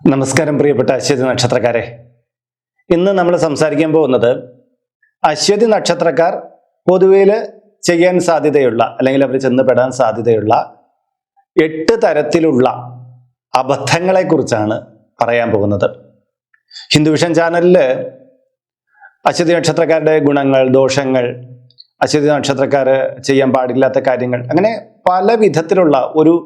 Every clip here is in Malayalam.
നമസ്കാരം പ്രിയപ്പെട്ട അശ്വതി നക്ഷത്രക്കാരെ. ഇന്ന് നമ്മൾ സംസാരിക്കാൻ പോകുന്നത് അശ്വതി നക്ഷത്രക്കാർ പൊതുവേൽ ചെയ്യാൻ സാധ്യതയുള്ള അല്ലെങ്കിൽ അവർ ചെന്നപ്പെടാൻ സാധ്യതയുള്ള എട്ട് തരത്തിലുള്ള അബദ്ധങ്ങളെ കുറിച്ചാണ് പറയാൻ പോകുന്നത്. ഹിന്ദുവിഷൻ ചാനലിൽ അശ്വതി നക്ഷത്രക്കാരുടെ ഗുണങ്ങൾ ദോഷങ്ങൾ അശ്വതി നക്ഷത്രക്കാർ ചെയ്യാൻ പാടില്ലാത്ത കാര്യങ്ങൾ അങ്ങനെ പല വിധത്തിലുള്ള ഒരു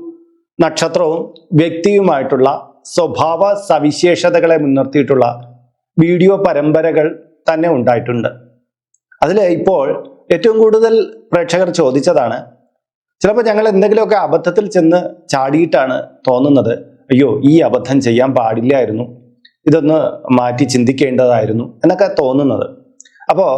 നക്ഷത്രവും വ്യക്തിയുമായിട്ടുള്ള സ്വഭാവ സവിശേഷതകളെ മുൻനിർത്തിയിട്ടുള്ള വീഡിയോ പരമ്പരകൾ തന്നെ ഉണ്ടായിട്ടുണ്ട്. അതിൽ ഇപ്പോൾ ഏറ്റവും കൂടുതൽ പ്രേക്ഷകർ ചോദിച്ചതാണ് ചിലപ്പോൾ ഞങ്ങൾ എന്തെങ്കിലുമൊക്കെ അബദ്ധത്തിൽ ചെന്ന് ചാടിയിട്ടാണ് തോന്നുന്നത്. അയ്യോ ഈ അബദ്ധം ചെയ്യാൻ പാടില്ലായിരുന്നു. ഇതൊന്ന് മാറ്റി ചിന്തിക്കേണ്ടതായിരുന്നു എന്നൊക്കെ തോന്നുന്നത്. അപ്പോൾ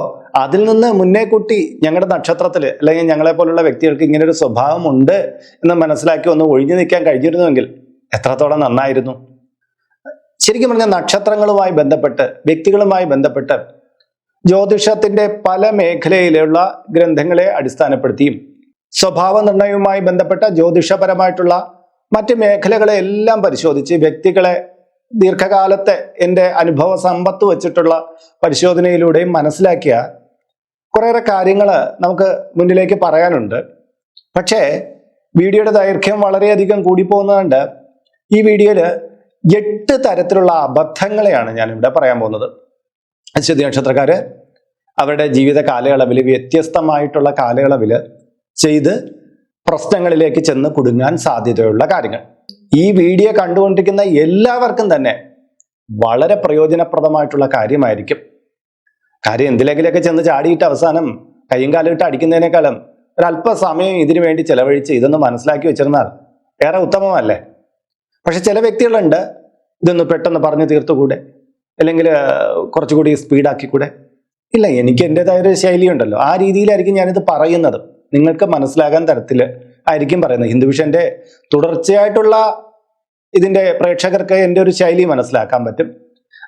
അതിൽ നിന്ന് മുന്നേ കൂട്ടി ഞങ്ങളുടെ നക്ഷത്രത്തിൽ അല്ലെങ്കിൽ ഞങ്ങളെ പോലുള്ള വ്യക്തികൾക്ക് ഇങ്ങനെ ഒരു സ്വഭാവമുണ്ട് എന്ന് മനസ്സിലാക്കി ഒന്ന് ഒഴിഞ്ഞു നിൽക്കാൻ കഴിഞ്ഞിരുന്നുവെങ്കിൽ എത്രത്തോളം നന്നായിരുന്നു? ശരിക്കും പറഞ്ഞാൽ നക്ഷത്രങ്ങളുമായി ബന്ധപ്പെട്ട് വ്യക്തികളുമായി ബന്ധപ്പെട്ട് ജ്യോതിഷത്തിന്റെ പല മേഖലയിലുള്ള ഗ്രന്ഥങ്ങളെ അടിസ്ഥാനപ്പെടുത്തിയും സ്വഭാവ നിർണയവുമായി ബന്ധപ്പെട്ട ജ്യോതിഷപരമായിട്ടുള്ള മറ്റ് മേഖലകളെ എല്ലാം പരിശോധിച്ച് വ്യക്തികളെ ദീർഘകാലത്തെ എന്റെ അനുഭവ സമ്പത്ത് വെച്ചിട്ടുള്ള പരിശോധനയിലൂടെയും മനസ്സിലാക്കിയ കുറേയേറെ കാര്യങ്ങൾ നമുക്ക് മുന്നിലേക്ക് പറയാനുണ്ട്. പക്ഷേ വീഡിയോയുടെ ദൈർഘ്യം വളരെയധികം കൂടിപ്പോകുന്നതുകൊണ്ട് ഈ വീഡിയോയിൽ എട്ട് തരത്തിലുള്ള അബദ്ധങ്ങളെയാണ് ഞാൻ ഇവിടെ പറയാൻ പോകുന്നത്. അശ്വതി നക്ഷത്രക്കാര് അവരുടെ ജീവിത കാലയളവിൽ വ്യത്യസ്തമായിട്ടുള്ള കാലയളവിൽ ചെയ്ത് പ്രശ്നങ്ങളിലേക്ക് ചെന്ന് കുടുങ്ങാൻ സാധ്യതയുള്ള കാര്യങ്ങൾ. ഈ വീഡിയോ കണ്ടുകൊണ്ടിരിക്കുന്ന എല്ലാവർക്കും തന്നെ വളരെ പ്രയോജനപ്രദമായിട്ടുള്ള കാര്യമായിരിക്കും. കാര്യം എന്തിലെങ്കിലൊക്കെ ചെന്ന് ചാടിയിട്ട് അവസാനം കയ്യും കാലം ഇട്ട് അടിക്കുന്നതിനേക്കാളും ഒരല്പസമയം ഇതിനു വേണ്ടി ചെലവഴിച്ച് ഇതൊന്ന് മനസ്സിലാക്കി വെച്ചിരുന്നാൽ ഏറെ ഉത്തമമല്ലേ? പക്ഷെ ചില വ്യക്തികളുണ്ട് ഇതൊന്ന് പെട്ടെന്ന് പറഞ്ഞു തീർത്തുകൂടെ? അല്ലെങ്കിൽ കുറച്ചുകൂടി സ്പീഡാക്കിക്കൂടെ? ഇല്ല എനിക്ക് എന്റെതായ ഒരു ശൈലിയുണ്ടല്ലോ. ആ രീതിയിലായിരിക്കും ഞാനിത് പറയുന്നത്. നിങ്ങൾക്ക് മനസ്സിലാകാൻ തരത്തിൽ ആയിരിക്കും പറയുന്നത്. ഹിന്ദുവിഷന്റെ തുടർച്ചയായിട്ടുള്ള ഇതിന്റെ പ്രേക്ഷകർക്ക് എന്റെ ഒരു ശൈലി മനസ്സിലാക്കാൻ പറ്റും.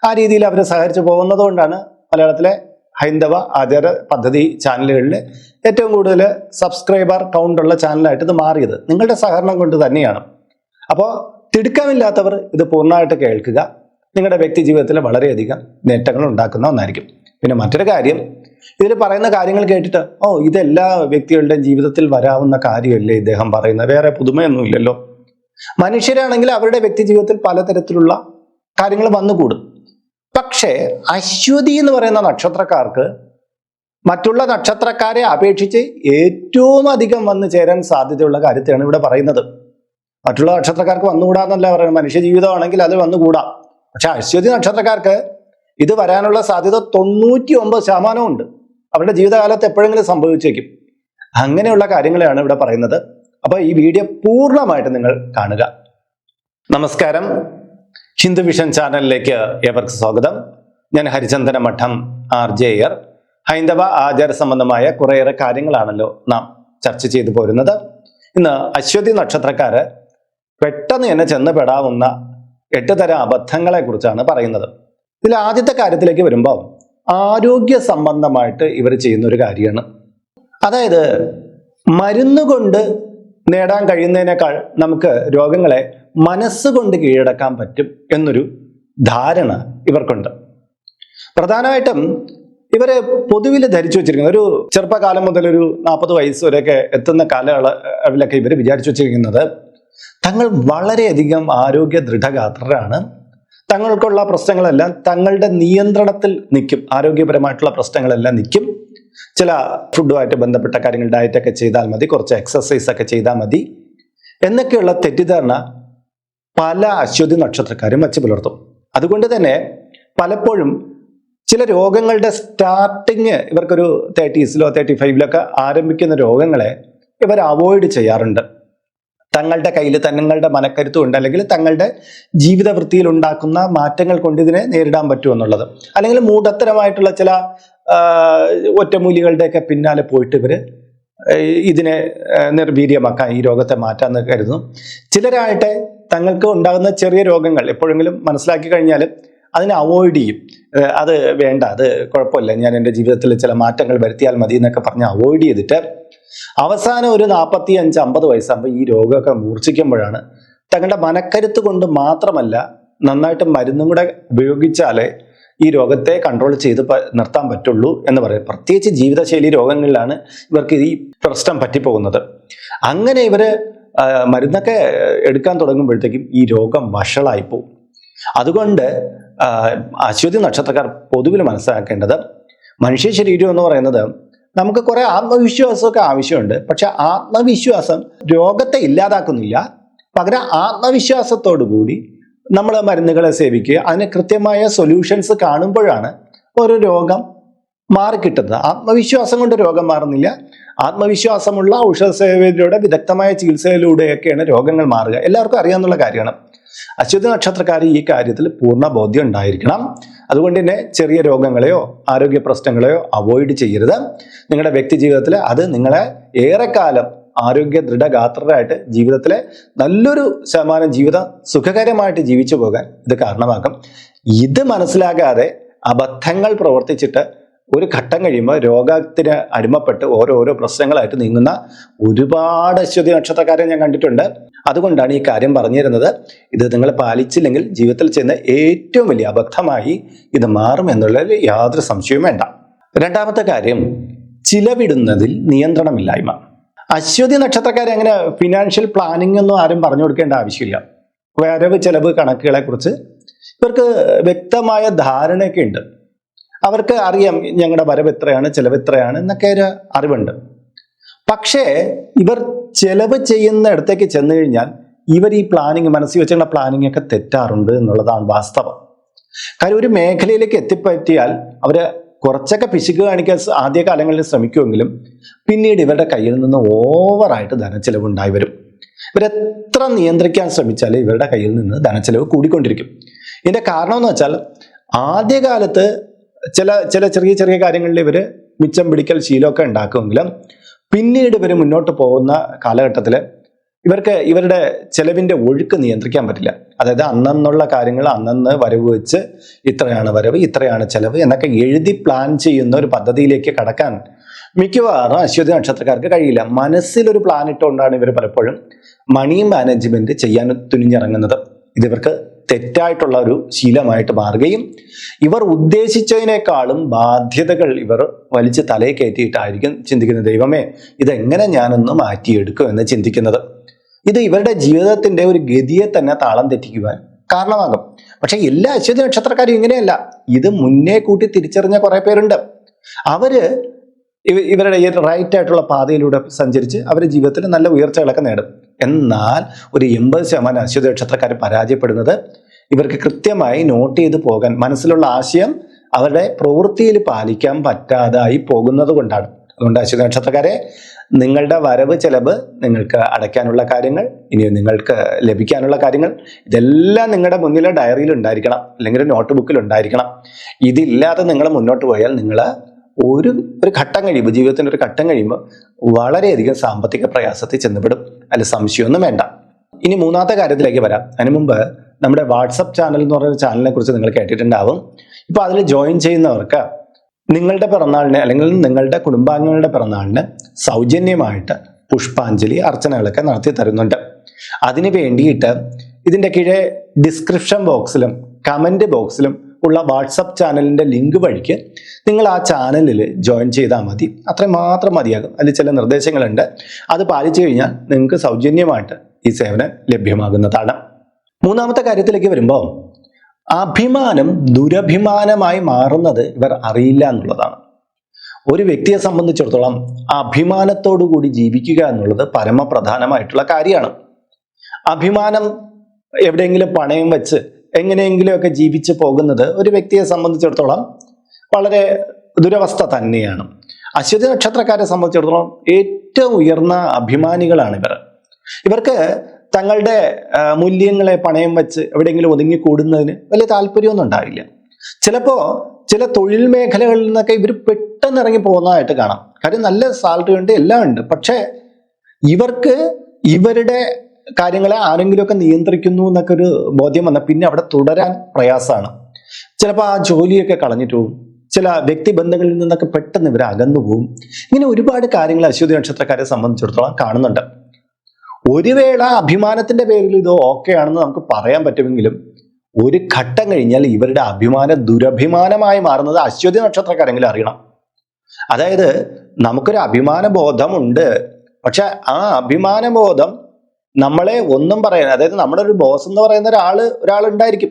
ആ രീതിയിൽ അവർ സഹകരിച്ചു പോകുന്നതുകൊണ്ടാണ് മലയാളത്തിലെ ഹൈന്ദവ ആചാര പദ്ധതി ചാനലുകളിൽ ഏറ്റവും കൂടുതൽ സബ്സ്ക്രൈബർ കൗണ്ടുള്ള ചാനലായിട്ട് ഇത് മാറിയത്. നിങ്ങളുടെ സഹകരണം കൊണ്ട് തന്നെയാണ്. അപ്പോൾ തിടുക്കമില്ലാത്തവർ ഇത് പൂർണമായിട്ട് കേൾക്കുക. നിങ്ങളുടെ വ്യക്തി ജീവിതത്തിൽ വളരെയധികം നേട്ടങ്ങൾ ഉണ്ടാക്കുന്ന ഒന്നായിരിക്കും. പിന്നെ മറ്റൊരു കാര്യം ഇതിൽ പറയുന്ന കാര്യങ്ങൾ കേട്ടിട്ട് ഓ ഇതെല്ലാ വ്യക്തികളുടെയും ജീവിതത്തിൽ വരാവുന്ന കാര്യമല്ലേ ഇദ്ദേഹം പറയുന്നത്? വേറെ പുതുമയൊന്നുമില്ലല്ലോ മനുഷ്യരാണെങ്കിൽ അവരുടെ വ്യക്തി ജീവിതത്തിൽ പലതരത്തിലുള്ള കാര്യങ്ങൾ വന്നുകൂടും പക്ഷേ അശ്വതി എന്ന് പറയുന്ന നക്ഷത്രക്കാർക്ക് മറ്റുള്ള നക്ഷത്രക്കാരെ അപേക്ഷിച്ച് ഏറ്റവും അധികം വന്നു ചേരാൻ സാധ്യതയുള്ള കാര്യത്തെയാണ് ഇവിടെ പറയുന്നത്. മറ്റുള്ള നക്ഷത്രക്കാർക്ക് വന്നുകൂടാന്നല്ല പറയുന്നത്. മനുഷ്യ ജീവിതമാണെങ്കിൽ അത് വന്നുകൂടാ. പക്ഷെ അശ്വതി നക്ഷത്രക്കാർക്ക് ഇത് വരാനുള്ള സാധ്യത തൊണ്ണൂറ്റി ഒമ്പത് ശതമാനവും ഉണ്ട്. അവരുടെ ജീവിതകാലത്ത് എപ്പോഴെങ്കിലും സംഭവിച്ചേക്കും. അങ്ങനെയുള്ള കാര്യങ്ങളെയാണ് ഇവിടെ പറയുന്നത്. അപ്പോൾ ഈ വീഡിയോ പൂർണമായിട്ട് നിങ്ങൾ കാണുക. നമസ്കാരം. ഹിന്ദു വിഷൻ ചാനലിലേക്ക് ഏവർക്ക് സ്വാഗതം. ഞാൻ ഹരിചന്ദന മഠം ആർ ജെ എയർ ഹൈന്ദവ ആചാര സംബന്ധമായ കുറേയേറെ കാര്യങ്ങളാണല്ലോ നാം ചർച്ച ചെയ്തു പോരുന്നത്. ഇന്ന് അശ്വതി നക്ഷത്രക്കാര് പെട്ടെന്ന് തന്നെ ചെന്ന് പെടാവുന്ന എട്ട് തരം അബദ്ധങ്ങളെ കുറിച്ചാണ് പറയുന്നത്. ഇതിൽ ആദ്യത്തെ കാര്യത്തിലേക്ക് വരുമ്പോൾ ആരോഗ്യ സംബന്ധമായിട്ട് ഇവർ ചെയ്യുന്ന ഒരു കാര്യമാണ്. അതായത് മരുന്ന് കൊണ്ട് നേടാൻ കഴിയുന്നതിനേക്കാൾ നമുക്ക് രോഗങ്ങളെ മനസ്സുകൊണ്ട് കീഴടക്കാൻ പറ്റും എന്നൊരു ധാരണ ഇവർക്കുണ്ട്. പ്രധാനമായിട്ടും ഇവരെ പൊതുവിൽ ധരിച്ചു വെച്ചിരിക്കുന്നത് ഒരു ചെറുപ്പകാലം മുതൽ ഒരു നാൽപ്പത് വയസ്സ് വരെയൊക്കെ എത്തുന്ന കാലയളവിലൊക്കെ ഇവർ വിചാരിച്ചു വെച്ചിരിക്കുന്നത് തങ്ങൾ വളരെയധികം ആരോഗ്യ ദൃഢഗാത്രരാണ്. തങ്ങൾക്കുള്ള പ്രശ്നങ്ങളെല്ലാം തങ്ങളുടെ നിയന്ത്രണത്തിൽ നിൽക്കും. ആരോഗ്യപരമായിട്ടുള്ള പ്രശ്നങ്ങളെല്ലാം നിൽക്കും. ചില ഫുഡുമായിട്ട് ബന്ധപ്പെട്ട കാര്യങ്ങൾ ഡയറ്റൊക്കെ ചെയ്താൽ മതി. കുറച്ച് എക്സസൈസ് ഒക്കെ ചെയ്താൽ മതി. എന്നൊക്കെയുള്ള തെറ്റിദ്ധാരണ പല അശ്വതി നക്ഷത്രക്കാരും വച്ച് പുലർത്തും. അതുകൊണ്ട് തന്നെ പലപ്പോഴും ചില രോഗങ്ങളുടെ സ്റ്റാർട്ടിങ് ഇവർക്കൊരു തേർട്ടീസിലോ തേർട്ടി ഫൈവിലോ ഒക്കെ ആരംഭിക്കുന്ന രോഗങ്ങളെ ഇവർ അവോയ്ഡ് ചെയ്യാറുണ്ട്. തങ്ങളുടെ കയ്യിൽ തങ്ങളുടെ മനക്കരുത്തും ഉണ്ട്. അല്ലെങ്കിൽ തങ്ങളുടെ ജീവിത വൃത്തിയിൽ ഉണ്ടാക്കുന്ന മാറ്റങ്ങൾ കൊണ്ട് ഇതിനെ നേരിടാൻ പറ്റും എന്നുള്ളത്. അല്ലെങ്കിൽ മൂഢത്തരമായിട്ടുള്ള ചില ഒറ്റമൂലികളുടെയൊക്കെ പിന്നാലെ പോയിട്ട് ഇവർ ഇതിനെ നിർവീര്യമാക്കാൻ ഈ രോഗത്തെ മാറ്റാൻ കരുതുന്നു. ചിലരായിട്ട് തങ്ങൾക്ക് ഉണ്ടാകുന്ന ചെറിയ രോഗങ്ങൾ എപ്പോഴെങ്കിലും മനസ്സിലാക്കി കഴിഞ്ഞാൽ അതിനെ അവോയ്ഡ് ചെയ്യും. അത് വേണ്ട അത് കുഴപ്പമില്ല. ഞാൻ എന്റെ ജീവിതത്തിൽ ചില മാറ്റങ്ങൾ വരുത്തിയാൽ മതി എന്നൊക്കെ പറഞ്ഞ് അവോയ്ഡ് ചെയ്തിട്ട് അവസാനം ഒരു നാൽപ്പത്തി അഞ്ച് അമ്പത് വയസ്സാകുമ്പോൾ ഈ രോഗമൊക്കെ മൂർച്ഛിക്കുമ്പോഴാണ് തങ്ങളുടെ മനക്കരുത്ത് കൊണ്ട് മാത്രമല്ല നന്നായിട്ട് മരുന്നും കൂടെ ഉപയോഗിച്ചാലേ ഈ രോഗത്തെ കൺട്രോൾ ചെയ്ത് നിർത്താൻ പറ്റുള്ളൂ എന്ന് പറയും. പ്രത്യേകിച്ച് ജീവിതശൈലി രോഗങ്ങളിലാണ് ഇവർക്ക് ഈ പ്രശ്നം പറ്റിപ്പോകുന്നത്. അങ്ങനെ ഇവർ മരുന്നൊക്കെ എടുക്കാൻ തുടങ്ങുമ്പോഴത്തേക്കും ഈ രോഗം വഷളായി പോകും അതുകൊണ്ട് അശ്വതി നക്ഷത്രക്കാർ പൊതുവിൽ മനസ്സിലാക്കേണ്ടത് മനുഷ്യ ശരീരം എന്ന് പറയുന്നത് നമുക്ക് കുറെ ആത്മവിശ്വാസമൊക്കെ ആവശ്യമുണ്ട്. പക്ഷെ ആത്മവിശ്വാസം രോഗത്തെ ഇല്ലാതാക്കുന്നില്ല. പകരം ആത്മവിശ്വാസത്തോടുകൂടി നമ്മൾ മരുന്നുകളെ സേവിക്കുക. അതിന് കൃത്യമായ സൊല്യൂഷൻസ് കാണുമ്പോഴാണ് ഒരു രോഗം മാറിക്കിട്ടുന്നത്. ആത്മവിശ്വാസം കൊണ്ട് രോഗം മാറുന്നില്ല. ആത്മവിശ്വാസമുള്ള ഔഷധ സേവയിലൂടെ വിദഗ്ധമായ ചികിത്സയിലൂടെയൊക്കെയാണ് രോഗങ്ങൾ മാറുക. എല്ലാവർക്കും അറിയാവുന്ന കാര്യമാണ്. അശ്വതി നക്ഷത്രക്കാർ ഈ കാര്യത്തിൽ പൂർണ ബോധ്യം ഉണ്ടായിരിക്കണം. അതുകൊണ്ട് തന്നെ ചെറിയ രോഗങ്ങളെയോ ആരോഗ്യ പ്രശ്നങ്ങളെയോ അവോയ്ഡ് ചെയ്യരുത്. നിങ്ങളുടെ വ്യക്തി ജീവിതത്തിൽ അത് നിങ്ങളെ ഏറെക്കാലം ആരോഗ്യ ദൃഢഗാത്രരായിട്ട് ജീവിതത്തിലെ നല്ലൊരു ശതമാനം ജീവിതം സുഖകരമായിട്ട് ജീവിച്ചു പോകാൻ ഇത് കാരണമാക്കും. ഇത് മനസ്സിലാകാതെ അബദ്ധങ്ങൾ പ്രവർത്തിച്ചിട്ട് ഒരു ഘട്ടം കഴിയുമ്പോൾ രോഗത്തിന് അടിമപ്പെട്ട് ഓരോരോ പ്രശ്നങ്ങളായിട്ട് നീങ്ങുന്ന ഒരുപാട് അശ്വതി നക്ഷത്രക്കാരെ ഞാൻ കണ്ടിട്ടുണ്ട്. അതുകൊണ്ടാണ് ഈ കാര്യം പറഞ്ഞു തരുന്നത് ഇത് നിങ്ങൾ പാലിച്ചില്ലെങ്കിൽ ജീവിതത്തിൽ ചെയ്യുന്ന ഏറ്റവും വലിയ അബദ്ധമായി ഇത് മാറും എന്നുള്ളതിൽ യാതൊരു സംശയവും വേണ്ട. രണ്ടാമത്തെ കാര്യം ചിലവിടുന്നതിൽ നിയന്ത്രണമില്ലായ്മ. അശ്വതി നക്ഷത്രക്കാരെ അങ്ങനെ ഫിനാൻഷ്യൽ പ്ലാനിംഗ് ഒന്നും ആരും പറഞ്ഞു കൊടുക്കേണ്ട ആവശ്യമില്ല. വരവ് ചെലവ് കണക്കുകളെ കുറിച്ച് ഇവർക്ക് വ്യക്തമായ ധാരണയൊക്കെ ഉണ്ട്. അവർക്ക് അറിയാം ഞങ്ങളുടെ വരവ് എത്രയാണ് ചെലവ് എത്രയാണ് എന്നൊക്കെ ഒരു അറിവുണ്ട്. പക്ഷേ ഇവർ ചെലവ് ചെയ്യുന്ന ഇടത്തേക്ക് ചെന്നു കഴിഞ്ഞാൽ ഇവർ ഈ പ്ലാനിങ് മനസ്സിൽ വെച്ചുള്ള പ്ലാനിങ് ഒക്കെ തെറ്റാറുണ്ട് എന്നുള്ളതാണ് വാസ്തവം. കാര്യം ഒരു മേഖലയിലേക്ക് എത്തിപ്പറ്റിയാൽ അവർ കുറച്ചൊക്കെ പിശുക്ക് കാണിക്കാൻ ആദ്യ കാലങ്ങളിൽ ശ്രമിക്കുമെങ്കിലും പിന്നീട് ഇവരുടെ കയ്യിൽ നിന്ന് ഓവറായിട്ട് ധനച്ചെലവ് ഉണ്ടായി വരും ഇവരെത്ര നിയന്ത്രിക്കാൻ ശ്രമിച്ചാലും ഇവരുടെ കയ്യിൽ നിന്ന് ധനച്ചെലവ് കൂടിക്കൊണ്ടിരിക്കും. ഇതിന്റെ കാരണം എന്ന് വെച്ചാൽ ആദ്യകാലത്ത് ചില ചില ചെറിയ ചെറിയ കാര്യങ്ങളിൽ ഇവർ മിച്ചം പിടിക്കൽ ശീലമൊക്കെ ഉണ്ടാക്കുമെങ്കിലും പിന്നീട് ഇവർ മുന്നോട്ട് പോകുന്ന കാലഘട്ടത്തിൽ ഇവർക്ക് ഇവരുടെ ചെലവിന്റെ ഒഴുക്ക് നിയന്ത്രിക്കാൻ പറ്റില്ല. അതായത് അന്നന്നുള്ള കാര്യങ്ങൾ അന്നന്ന് വരവ് വെച്ച് ഇത്രയാണ് വരവ് ഇത്രയാണ് ചെലവ് എന്നൊക്കെ എഴുതി പ്ലാൻ ചെയ്യുന്ന ഒരു പദ്ധതിയിലേക്ക് കടക്കാൻ മിക്കവാറും അശ്വതി നക്ഷത്രക്കാർക്ക് കഴിയില്ല. മനസ്സിലൊരു പ്ലാൻ ഇട്ടുകൊണ്ടാണ് ഇവർ പലപ്പോഴും മണി മാനേജ്മെന്റ് ചെയ്യാൻ തുനിഞ്ഞിറങ്ങുന്നത്. ഇതിവർക്ക് തെറ്റായിട്ടുള്ള ഒരു ശീലമായിട്ട് മാറുകയും ഇവർ ഉദ്ദേശിച്ചതിനേക്കാളും ബാധ്യതകൾ ഇവർ വലിച്ച് തലയെ കയറ്റിയിട്ടായിരിക്കും ചിന്തിക്കുന്നത്. ദൈവമേ ഇതെങ്ങനെ ഞാനൊന്ന് മാറ്റിയെടുക്കും എന്ന് ചിന്തിക്കുന്നത്. ഇത് ഇവരുടെ ജീവിതത്തിന്റെ ഒരു ഗതിയെ തന്നെ താളം തെറ്റിക്കുവാൻ കാരണമാകും. പക്ഷെ എല്ലാ അശ്വതി നക്ഷത്രക്കാരും ഇങ്ങനെയല്ല. ഇത് മുന്നേ കൂട്ടി തിരിച്ചറിഞ്ഞ കുറെ പേരുണ്ട്. അവർ ഇവരുടെ റൈറ്റ് ആയിട്ടുള്ള പാതയിലൂടെ സഞ്ചരിച്ച് അവരുടെ ജീവിതത്തിൽ നല്ല ഉയർച്ചകളൊക്കെ നേടും. എന്നാൽ ഒരു എൺപത് ശതമാനം അശ്വതി നക്ഷത്രക്കാർ പരാജയപ്പെടുന്നത് ഇവർക്ക് കൃത്യമായി നോട്ട് ചെയ്ത് പോകാൻ മനസ്സിലുള്ള ആശയം അവരുടെ പ്രവൃത്തിയിൽ പാലിക്കാൻ പറ്റാതായി പോകുന്നത് കൊണ്ടാണ്. അതുകൊണ്ട് അശ്വതി നക്ഷത്രക്കാരെ നിങ്ങളുടെ വരവ് ചെലവ് നിങ്ങൾക്ക് അടയ്ക്കാനുള്ള കാര്യങ്ങൾ ഇനി നിങ്ങൾക്ക് ലഭിക്കാനുള്ള കാര്യങ്ങൾ ഇതെല്ലാം നിങ്ങളുടെ മുന്നിലെ ഡയറിയിൽ ഉണ്ടായിരിക്കണം അല്ലെങ്കിൽ നോട്ട് ബുക്കിൽ ഉണ്ടായിരിക്കണം. ഇതില്ലാതെ നിങ്ങൾ മുന്നോട്ട് പോയാൽ നിങ്ങൾ ഒരു ഒരു ഘട്ടം കഴിയുമ്പോൾ ജീവിതത്തിന്റെ ഒരു ഘട്ടം കഴിയുമ്പോൾ വളരെയധികം സാമ്പത്തിക പ്രയാസത്തിൽ ചെന്നപ്പെടും അല്ല സംശയമൊന്നും വേണ്ട. ഇനി മൂന്നാമത്തെ കാര്യത്തിലേക്ക് വരാം. അതിനു മുമ്പ് നമ്മുടെ വാട്സപ്പ് ചാനൽ എന്ന് പറയുന്ന ചാനലിനെ കുറിച്ച് നിങ്ങൾ കേട്ടിട്ടുണ്ടാവും. ഇപ്പൊ അതിൽ ജോയിൻ ചെയ്യുന്നവർക്ക് നിങ്ങളുടെ പിറന്നാളിന് അല്ലെങ്കിൽ നിങ്ങളുടെ കുടുംബാംഗങ്ങളുടെ പിറന്നാളിന് സൗജന്യമായിട്ട് പുഷ്പാഞ്ജലി അർച്ചനകളൊക്കെ നടത്തി തരുന്നുണ്ട്. അതിന് വേണ്ടിയിട്ട് ഇതിന്റെ കീഴെ ഡിസ്ക്രിപ്ഷൻ ബോക്സിലും കമന്റ് ബോക്സിലും ഉള്ള വാട്സപ്പ് ചാനലിന്റെ ലിങ്ക് വഴിക്ക് നിങ്ങൾ ആ ചാനലിൽ ജോയിൻ ചെയ്താൽ മതി. അത്രയും മാത്രം മതിയാകും. അതിൽ ചില നിർദ്ദേശങ്ങളുണ്ട്. അത് പാലിച്ചു കഴിഞ്ഞാൽ നിങ്ങൾക്ക് സൗജന്യമായിട്ട് ഈ സേവനം ലഭ്യമാകുന്നതാണ്. മൂന്നാമത്തെ കാര്യത്തിലേക്ക് വരുമ്പോൾ അഭിമാനം ദുരഭിമാനമായി മാറുന്നത് ഇവർ അറിയില്ല എന്നുള്ളതാണ്. ഒരു വ്യക്തിയെ സംബന്ധിച്ചിടത്തോളം അഭിമാനത്തോടു കൂടി ജീവിക്കുക എന്നുള്ളത് പരമപ്രധാനമായിട്ടുള്ള കാര്യമാണ്. അഭിമാനം എവിടെയെങ്കിലും പണയം വെച്ച് എങ്ങനെയെങ്കിലുമൊക്കെ ജീവിച്ചു പോകുന്നത് ഒരു വ്യക്തിയെ സംബന്ധിച്ചിടത്തോളം വളരെ ദുരവസ്ഥ തന്നെയാണ്. അശ്വതി നക്ഷത്രക്കാരെ സംബന്ധിച്ചിടത്തോളം ഏറ്റവും ഉയർന്ന അഭിമാനികളാണ് ഇവർ. ഇവർക്ക് തങ്ങളുടെ മൂല്യങ്ങളെ പണയം വെച്ച് എവിടെയെങ്കിലും ഒതുങ്ങിക്കൂടുന്നതിന് വലിയ താല്പര്യമൊന്നും ഉണ്ടാവില്ല. ചിലപ്പോ ചില തൊഴിൽ മേഖലകളിൽ നിന്നൊക്കെ ഇവർ പെട്ടെന്ന് ഇറങ്ങി പോകുന്നതായിട്ട് കാണാം. കാര്യം നല്ല സാലറി ഉണ്ട് എല്ലാം ഉണ്ട്. പക്ഷേ ഇവർക്ക് ഇവരുടെ കാര്യങ്ങളെ ആരെങ്കിലുമൊക്കെ നിയന്ത്രിക്കുന്നു എന്നൊക്കെ ഒരു ബോധ്യം വന്നാൽ പിന്നെ അവിടെ തുടരാൻ പ്രയാസമാണ്. ചിലപ്പോൾ ആ ജോലിയൊക്കെ കളഞ്ഞിട്ട് പോകും ചില വ്യക്തിബന്ധങ്ങളിൽ നിന്നൊക്കെ പെട്ടെന്ന് ഇവർ അകന്നു പോകും ഇങ്ങനെ ഒരുപാട് കാര്യങ്ങൾ അശ്വതി നക്ഷത്രക്കാരെ സംബന്ധിച്ചിടത്തോളം കാണുന്നുണ്ട്. ഒരു വേള അഭിമാനത്തിന്റെ പേരിൽ ഇത് ഓക്കെ ആണെന്ന് നമുക്ക് പറയാൻ പറ്റുമെങ്കിലും ഒരു ഘട്ടം കഴിഞ്ഞാൽ ഇവരുടെ അഭിമാനം ദുരഭിമാനമായി മാറുന്നത് അശ്വതി നക്ഷത്രക്കാരെങ്കിലും അറിയണം. അതായത് നമുക്കൊരു അഭിമാന ബോധമുണ്ട് പക്ഷെ ആ അഭിമാന ബോധം നമ്മളെ ഒന്നും പറയാൻ അതായത് നമ്മുടെ ഒരു ബോസ് എന്ന് പറയുന്ന ഒരാൾ ഒരാൾ ഉണ്ടായിരിക്കും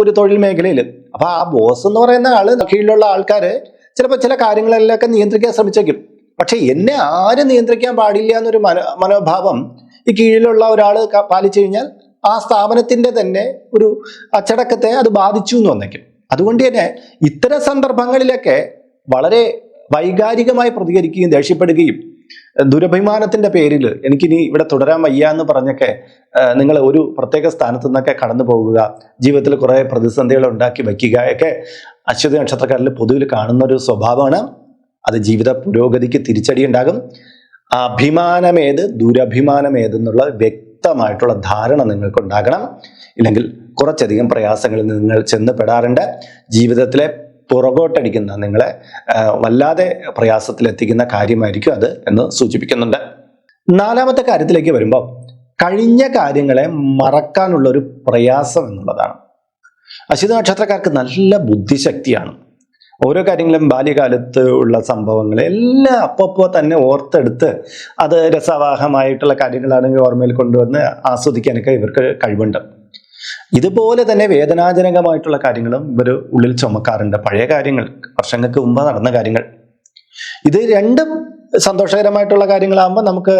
ഒരു തൊഴിൽ മേഖലയിൽ അപ്പൊ ആ ബോസ് എന്ന് പറയുന്ന ആൾ കീഴിലുള്ള ആൾക്കാര് ചിലപ്പോൾ ചില കാര്യങ്ങളെല്ലാം നിയന്ത്രിക്കാൻ ശ്രമിച്ചേക്കും. പക്ഷെ എന്നെ ആരും നിയന്ത്രിക്കാൻ പാടില്ല എന്നൊരു മനോ മനോഭാവം ഈ കീഴിലുള്ള ഒരാൾ പാലിച്ചു കഴിഞ്ഞാൽ ആ സ്ഥാപനത്തിന്റെ തന്നെ ഒരു അച്ചടക്കത്തെ അത് ബാധിച്ചു എന്ന് വന്നേക്കും. അതുകൊണ്ട് തന്നെ ഇത്തരം സന്ദർഭങ്ങളിലൊക്കെ വളരെ വൈകാരികമായി പ്രതികരിക്കുകയും ദേഷ്യപ്പെടുകയും ദുരഭിമാനത്തിന്റെ പേരിൽ എനിക്കിനി ഇവിടെ തുടരാൻ വയ്യ എന്ന് പറഞ്ഞൊക്കെ നിങ്ങൾ ഒരു പ്രത്യേക സ്ഥാനത്തു നിന്നൊക്കെ കടന്നു പോകുക ജീവിതത്തിൽ കുറെ പ്രതിസന്ധികൾ ഉണ്ടാക്കി വയ്ക്കുക ഒക്കെ അശ്വതി നക്ഷത്രക്കാരിൽ പൊതുവിൽ കാണുന്ന ഒരു സ്വഭാവമാണ്. അത് ജീവിത പുരോഗതിക്ക് തിരിച്ചടി ഉണ്ടാകും. അഭിമാനമേത് ദുരഭിമാനമേതെന്നുള്ള വ്യക്തമായിട്ടുള്ള ധാരണ നിങ്ങൾക്ക് ഉണ്ടാകണം ഇല്ലെങ്കിൽ കുറച്ചധികം പ്രയാസങ്ങളിൽ നിങ്ങൾ ചെന്ന് പെടാറുണ്ട്. ജീവിതത്തിലെ പുറകോട്ടടിക്കുന്ന നിങ്ങളെ വല്ലാതെ പ്രയാസത്തിലെത്തിക്കുന്ന കാര്യമായിരിക്കും അത് എന്ന് സൂചിപ്പിക്കുന്നുണ്ട്. നാലാമത്തെ കാര്യത്തിലേക്ക് വരുമ്പോൾ കഴിഞ്ഞ കാര്യങ്ങളെ മറക്കാനുള്ള ഒരു പ്രയാസം എന്നുള്ളതാണ്. അശ്വിത നക്ഷത്രക്കാർക്ക് നല്ല ബുദ്ധിശക്തിയാണ്. ഓരോ കാര്യങ്ങളും ബാല്യകാലത്ത് ഉള്ള സംഭവങ്ങൾ എല്ലാം അപ്പപ്പോ തന്നെ ഓർത്തെടുത്ത് അത് രസവാഹമായിട്ടുള്ള കാര്യങ്ങളാണെങ്കിൽ ഓർമ്മയിൽ കൊണ്ടുവന്ന് ആസ്വദിക്കാനൊക്കെ ഇവർക്ക് കഴിവുണ്ട്. ഇതുപോലെ തന്നെ വേദനാജനകമായിട്ടുള്ള കാര്യങ്ങളും ഇവർ ഉള്ളിൽ ചുമക്കാറുണ്ട്. പഴയ കാര്യങ്ങൾ വർഷങ്ങൾക്ക് മുമ്പ് നടന്ന കാര്യങ്ങൾ. ഇത് രണ്ടും സന്തോഷകരമായിട്ടുള്ള കാര്യങ്ങളാകുമ്പോൾ നമുക്ക്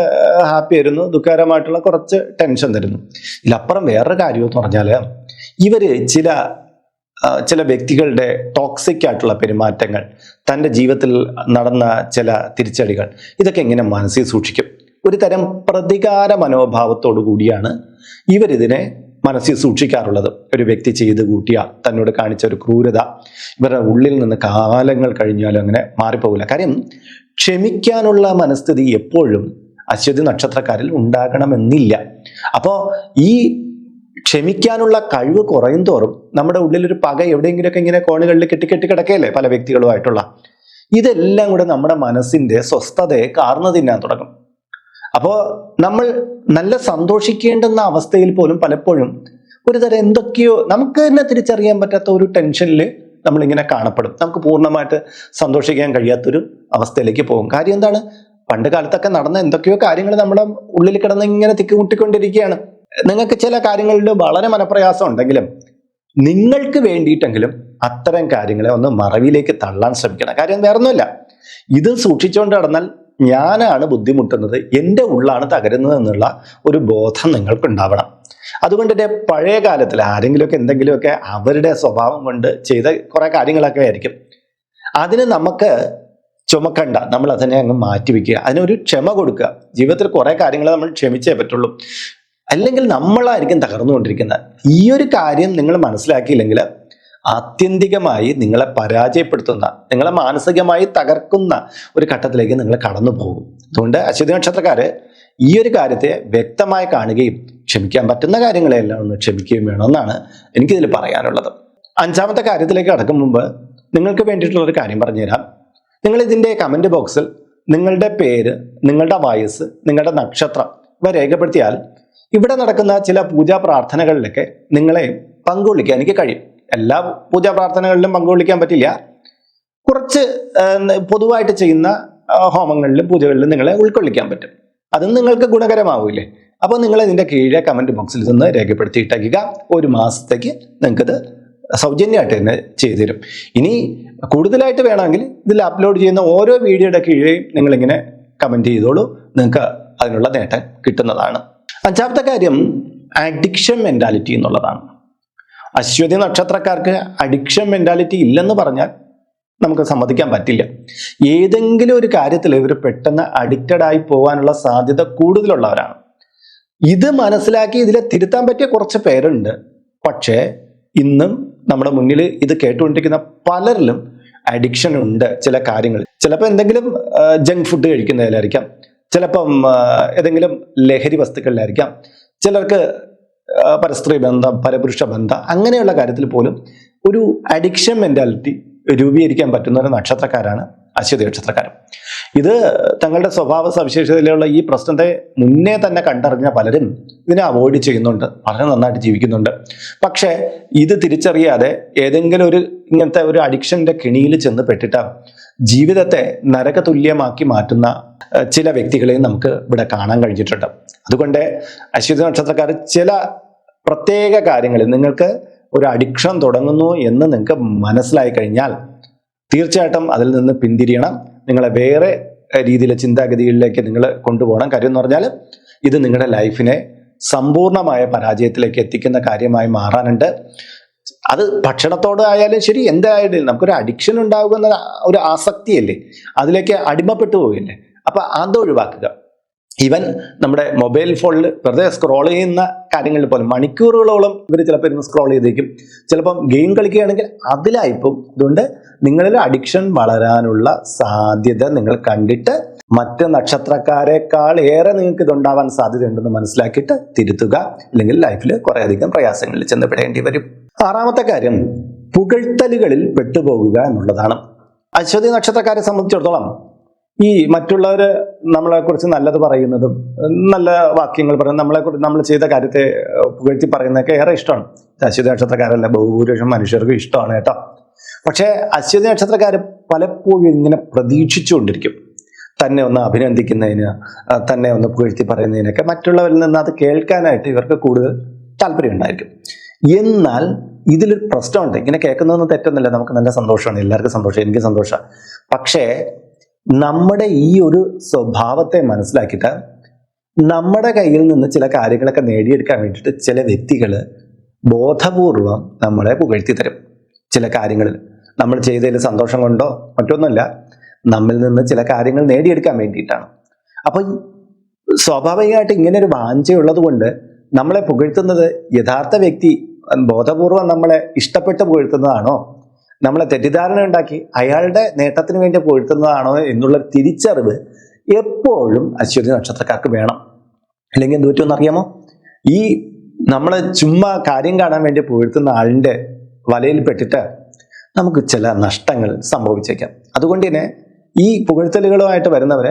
ഹാപ്പി ആയിരുന്നു ദുഃഖകരമായിട്ടുള്ള കുറച്ച് ടെൻഷൻ തരുന്നു. ഇതിലപ്പുറം വേറൊരു കാര്യം എന്ന് പറഞ്ഞാൽ ഇവർ ചില ചില വ്യക്തികളുടെ ടോക്സിക് ആയിട്ടുള്ള പെരുമാറ്റങ്ങൾ തന്റെ ജീവിതത്തിൽ നടന്ന ചില തിരിച്ചടികൾ ഇതൊക്കെ എങ്ങനെ മനസ്സിൽ സൂക്ഷിക്കും. ഒരു തരം പ്രതികാര മനോഭാവത്തോടു കൂടിയാണ് ഇവരിതിനെ മനസ്സിൽ സൂക്ഷിക്കാറുള്ളത്. ഒരു വ്യക്തി ചെയ്ത് കൂട്ടിയ തന്നോട് കാണിച്ച ഒരു ക്രൂരത. ഇവരുടെ ഉള്ളിൽ നിന്ന് കാലങ്ങൾ കഴിഞ്ഞാലും അങ്ങനെ മാറിപ്പോകില്ല. കാര്യം ക്ഷമിക്കാനുള്ള മനസ്ഥിതി എപ്പോഴും അശ്വതി നക്ഷത്രക്കാരിൽ ഉണ്ടാകണമെന്നില്ല. അപ്പോൾ ഈ ക്ഷമിക്കാനുള്ള കഴിവ് കുറയും തോറും നമ്മുടെ ഉള്ളിലൊരു പക എവിടെയെങ്കിലുമൊക്കെ ഇങ്ങനെ കോണുകളിൽ കെട്ടിക്കെട്ടി കിടക്കയല്ലേ പല വ്യക്തികളുമായിട്ടുള്ള. ഇതെല്ലാം കൂടെ നമ്മുടെ മനസ്സിന്റെ സ്വസ്ഥതയെ കാർന്നു തിന്നാൻ തുടങ്ങും അപ്പോൾ നമ്മൾ നല്ല സന്തോഷിക്കേണ്ടുന്ന അവസ്ഥയിൽ പോലും പലപ്പോഴും ഒരു തരം എന്തൊക്കെയോ നമുക്ക് തന്നെ തിരിച്ചറിയാൻ പറ്റാത്ത ഒരു ടെൻഷനിൽ നമ്മളിങ്ങനെ കാണപ്പെടും. നമുക്ക് പൂർണമായിട്ട് സന്തോഷിക്കാൻ കഴിയാത്തൊരു അവസ്ഥയിലേക്ക് പോകും. കാര്യം എന്താണ്? പണ്ട് കാലത്തൊക്കെ നടന്ന എന്തൊക്കെയോ കാര്യങ്ങൾ നമ്മുടെ ഉള്ളിൽ കിടന്ന് ഇങ്ങനെ തിക്കുമുട്ടിക്കൊണ്ടിരിക്കുകയാണ്. നിങ്ങൾക്ക് ചില കാര്യങ്ങളിൽ വളരെ മനപ്രയാസം ഉണ്ടെങ്കിലും നിങ്ങൾക്ക് വേണ്ടിയിട്ടെങ്കിലും അത്തരം കാര്യങ്ങളെ ഒന്ന് മറവിലേക്ക് തള്ളാൻ ശ്രമിക്കണം. കാര്യം വേറൊന്നുമില്ല. ഇത് സൂക്ഷിച്ചുകൊണ്ട് നടന്നാൽ ഞാനാണ് ബുദ്ധിമുട്ടുന്നത് എന്റെ ഉള്ളാണ് തകരുന്നത് എന്നുള്ള ഒരു ബോധം നിങ്ങൾക്ക് ഉണ്ടാവണം അതുകൊണ്ട് തന്നെ പഴയ കാലത്തിൽ ആരെങ്കിലുമൊക്കെ എന്തെങ്കിലുമൊക്കെ അവരുടെ സ്വഭാവം കൊണ്ട് ചെയ്ത കുറേ കാര്യങ്ങളൊക്കെ ആയിരിക്കും. അതിന് നമുക്ക് ചുമക്കണ്ട നമ്മൾ അതിനെ അങ്ങ് മാറ്റിവെക്കുക അതിനൊരു ക്ഷമ കൊടുക്കുക. ജീവിതത്തിൽ കുറേ കാര്യങ്ങൾ നമ്മൾ ക്ഷമിച്ചേ പറ്റുള്ളൂ. അല്ലെങ്കിൽ നമ്മളായിരിക്കും തകർന്നുകൊണ്ടിരിക്കുന്നത്. ഈ ഒരു കാര്യം നിങ്ങൾ മനസ്സിലാക്കിയില്ലെങ്കിൽ ആത്യന്തികമായി നിങ്ങളെ പരാജയപ്പെടുത്തുന്ന നിങ്ങളെ മാനസികമായി തകർക്കുന്ന ഒരു ഘട്ടത്തിലേക്ക് നിങ്ങൾ കടന്നു പോകും അതുകൊണ്ട് അശ്വതി നക്ഷത്രക്കാര് ഈ ഒരു കാര്യത്തെ വ്യക്തമായി കാണുകയും ക്ഷമിക്കാൻ പറ്റുന്ന കാര്യങ്ങളെല്ലാം ഒന്ന് ക്ഷമിക്കുകയും വേണമെന്നാണ് എനിക്കിതിൽ പറയാനുള്ളത്. അഞ്ചാമത്തെ കാര്യത്തിലേക്ക് കടക്കും മുമ്പ് നിങ്ങൾക്ക് വേണ്ടിയിട്ടുള്ള ഒരു കാര്യം പറഞ്ഞുതരാം. നിങ്ങൾ ഇതിന്റെ കമന്റ് ബോക്സിൽ നിങ്ങളുടെ പേര് നിങ്ങളുടെ വയസ്സ് നിങ്ങളുടെ നക്ഷത്രം ഇവ രേഖപ്പെടുത്തിയാൽ ഇവിടെ നടക്കുന്ന ചില പൂജാ പ്രാർത്ഥനകളിലൊക്കെ നിങ്ങളെ പങ്കുകൊള്ളിക്കാൻ എനിക്ക് കഴിയും. എല്ലാ പൂജാ പ്രാർത്ഥനകളിലും പങ്കുകൊള്ളിക്കാൻ പറ്റില്ല. കുറച്ച് പൊതുവായിട്ട് ചെയ്യുന്ന ഹോമങ്ങളിലും പൂജകളിലും നിങ്ങളെ ഉൾക്കൊള്ളിക്കാൻ പറ്റും. അതും നിങ്ങൾക്ക് ഗുണകരമാവില്ലേ അപ്പോൾ നിങ്ങൾ ഇതിന്റെ കീഴെ കമന്റ് ബോക്സിൽ നിന്ന് രേഖപ്പെടുത്തിയിട്ടേക്കുക ഒരു മാസത്തേക്ക് നിങ്ങൾക്കത് സൗജന്യമായിട്ട് തന്നെ ചെയ്തു തരും ഇനി കൂടുതലായിട്ട് വേണമെങ്കിൽ ഇതിൽ അപ്ലോഡ് ചെയ്യുന്ന ഓരോ വീഡിയോയുടെ കീഴെയും നിങ്ങളിങ്ങനെ കമന്റ് ചെയ്തോളൂ. നിങ്ങൾക്ക് അതിനുള്ള നേട്ടം കിട്ടുന്നതാണ്. അഞ്ചാമത്തെ കാര്യം അഡിക്ഷൻ മെന്റാലിറ്റി എന്നുള്ളതാണ്. അശ്വതി നക്ഷത്രക്കാർക്ക് അഡിക്ഷൻ മെന്റാലിറ്റി ഇല്ലെന്ന് പറഞ്ഞാൽ നമുക്ക് സമ്മതിക്കാൻ പറ്റില്ല. ഏതെങ്കിലും ഒരു കാര്യത്തിൽ ഇവർ പെട്ടെന്ന് അഡിക്റ്റഡ് ആയി പോകാനുള്ള സാധ്യത കൂടുതലുള്ളവരാണ്. ഇത് മനസ്സിലാക്കി ഇതിലെ തിരുത്താൻ പറ്റിയ കുറച്ച് പേരുണ്ട്. പക്ഷേ ഇന്നും നമ്മുടെ മുന്നിൽ ഇത് കേട്ടുകൊണ്ടിരിക്കുന്ന പലരിലും അഡിക്ഷൻ ഉണ്ട് ചില കാര്യങ്ങൾ ചിലപ്പോൾ എന്തെങ്കിലും ജങ്ക് ഫുഡ് കഴിക്കുന്നതിലായിരിക്കാം. ചിലപ്പം ഏതെങ്കിലും ലഹരി വസ്തുക്കളിലായിരിക്കാം. ചിലർക്ക് പരസ്ത്രീ ബന്ധം പരപുരുഷ ബന്ധം അങ്ങനെയുള്ള കാര്യത്തിൽ പോലും ഒരു അഡിക്ഷൻ മെന്റാലിറ്റി രൂപീകരിക്കാൻ പറ്റുന്ന ഒരു നക്ഷത്രക്കാരാണ് അശ്വതി നക്ഷത്രക്കാരൻ ഇത് തങ്ങളുടെ സ്വഭാവ സവിശേഷതയിലുള്ള ഈ പ്രശ്നത്തെ മുന്നേ തന്നെ കണ്ടറിഞ്ഞ പലരും ഇതിനെ അവോയ്ഡ് ചെയ്യുന്നുണ്ട്. വളരെ നന്നായിട്ട് ജീവിക്കുന്നുണ്ട്. പക്ഷേ ഇത് തിരിച്ചറിയാതെ ഏതെങ്കിലും ഒരു ഇങ്ങനത്തെ ഒരു അഡിക്ഷന്റെ കിണിയിൽ ചെന്ന് പെട്ടിട്ട് ജീവിതത്തെ നരകതുല്യമാക്കി മാറ്റുന്ന ചില വ്യക്തികളെയും നമുക്ക് ഇവിടെ കാണാൻ കഴിഞ്ഞിട്ടുണ്ട്. അതുകൊണ്ട് അശ്വതി നക്ഷത്രക്കാർ ചില പ്രത്യേക കാര്യങ്ങളിൽ നിങ്ങൾക്ക് ഒരു അഡിക്ഷൻ തുടങ്ങുന്നു എന്ന് നിങ്ങൾക്ക് മനസ്സിലായി കഴിഞ്ഞാൽ തീർച്ചയായിട്ടും അതിൽ നിന്ന് പിന്തിരിയണം. നിങ്ങളെ വേറെ രീതിയിലെ ചിന്താഗതികളിലേക്ക് നിങ്ങൾ കൊണ്ടുപോകണം. കാര്യം എന്ന് പറഞ്ഞാൽ ഇത് നിങ്ങളുടെ ലൈഫിനെ സമ്പൂർണമായ പരാജയത്തിലേക്ക് എത്തിക്കുന്ന കാര്യമായി മാറാനുണ്ട്. അത് ഭക്ഷണത്തോട് ആയാലും ശരി എന്തായാലും നമുക്കൊരു അഡിക്ഷൻ ഉണ്ടാകുന്ന ഒരു ആസക്തിയല്ലേ? അതിലേക്ക് അടിമപ്പെട്ടു പോവില്ലേ? അപ്പൊ അത് ഒഴിവാക്കുക. ഈവൻ നമ്മുടെ മൊബൈൽ ഫോണിൽ വെറുതെ സ്ക്രോൾ ചെയ്യുന്ന കാര്യങ്ങളിൽ പോലും മണിക്കൂറുകളോളം ഇവർ ചിലപ്പോൾ ഇരുന്ന് സ്ക്രോൾ ചെയ്തേക്കും. ചിലപ്പം ഗെയിം കളിക്കുകയാണെങ്കിൽ അതിലായിപ്പോൾ അതുകൊണ്ട് നിങ്ങളിൽ അഡിക്ഷൻ വളരാനുള്ള സാധ്യത നിങ്ങൾ കണ്ടിട്ട് മറ്റ് നക്ഷത്രക്കാരെക്കാൾ ഏറെ നിങ്ങൾക്ക് ഇതുണ്ടാവാൻ സാധ്യതയുണ്ടെന്ന് മനസ്സിലാക്കിയിട്ട് തിരുത്തുക. അല്ലെങ്കിൽ ലൈഫിൽ കുറേയധികം പ്രയാസങ്ങളിൽ ചെന്നപ്പെടേണ്ടി വരും. ആറാമത്തെ കാര്യം പുകഴ്ത്തലുകളിൽ പെട്ടുപോകുക എന്നുള്ളതാണ്. അശ്വതി നക്ഷത്രക്കാരെ സംബന്ധിച്ചിടത്തോളം ഈ മറ്റുള്ളവർ നമ്മളെ കുറിച്ച് നല്ലത് പറയുന്നതും നല്ല വാക്യങ്ങൾ പറയുന്നത് നമ്മളെ നമ്മൾ ചെയ്ത കാര്യത്തെ പുകഴ്ത്തി പറയുന്നതൊക്കെ ഏറെ ഇഷ്ടമാണ്. അശ്വതി നക്ഷത്രക്കാരല്ല ബഹുഭൂരിപക്ഷം മനുഷ്യർക്കും ഇഷ്ടമാണ് കേട്ടോ. പക്ഷേ അശ്വതി നക്ഷത്രക്കാർ പലപ്പോഴും ഇങ്ങനെ പ്രതീക്ഷിച്ചുകൊണ്ടിരിക്കും. തന്നെ ഒന്ന് അഭിനന്ദിക്കുന്നതിന് തന്നെ ഒന്ന് പുകഴ്ത്തി പറയുന്നതിനൊക്കെ മറ്റുള്ളവരിൽ നിന്ന് അത് കേൾക്കാനായിട്ട് ഇവർക്ക് കൂടുതൽ താല്പര്യം ഉണ്ടായിരിക്കും. എന്നാൽ ഇതിലൊരു പ്രശ്നമുണ്ട്. ഇങ്ങനെ കേൾക്കുന്നതൊന്നും തെറ്റൊന്നുമില്ല. നമുക്ക് നല്ല സന്തോഷമാണ്. എല്ലാവർക്കും സന്തോഷം. എനിക്ക് സന്തോഷമാണ്. പക്ഷേ നമ്മുടെ ഈ ഒരു സ്വഭാവത്തെ മനസ്സിലാക്കിയിട്ട് നമ്മുടെ കയ്യിൽ നിന്ന് ചില കാര്യങ്ങളൊക്കെ നേടിയെടുക്കാൻ വേണ്ടിയിട്ട് ചില വ്യക്തികൾ ബോധപൂർവം നമ്മളെ പുകഴ്ത്തി തരും. ചില കാര്യങ്ങളിൽ. നമ്മൾ ചെയ്തതിൽ സന്തോഷം കൊണ്ടോ മറ്റൊന്നുമല്ല നമ്മിൽ നിന്ന് ചില കാര്യങ്ങൾ നേടിയെടുക്കാൻ വേണ്ടിയിട്ടാണ്. അപ്പൊ സ്വാഭാവികമായിട്ട് ഇങ്ങനെ ഒരു വാഞ്ചയുള്ളത് കൊണ്ട് നമ്മളെ പുകഴ്ത്തുന്നത് യഥാർത്ഥ വ്യക്തി ബോധപൂർവം നമ്മളെ ഇഷ്ടപ്പെട്ട് പുകഴ്ത്തുന്നതാണോ? നമ്മളെ തെറ്റിദ്ധാരണ ഉണ്ടാക്കി. അയാളുടെ നേട്ടത്തിന് വേണ്ടി പൊഴുത്തുന്നതാണോ എന്നുള്ള തിരിച്ചറിവ് എപ്പോഴും അശ്വതി നക്ഷത്രക്കാർക്ക് വേണം. അല്ലെങ്കിൽ എന്ത് പറ്റുമെന്ന് അറിയാമോ? ഈ നമ്മളെ ചുമ്മാ കാര്യം കാണാൻ വേണ്ടി പൊഴുത്തുന്ന ആളിന്റെ വലയിൽ പെട്ടിട്ട് നമുക്ക് ചില നഷ്ടങ്ങൾ സംഭവിച്ചേക്കാം. അതുകൊണ്ട് തന്നെ ഈ പുകഴ്ത്തലുകളുമായിട്ട് വരുന്നവരെ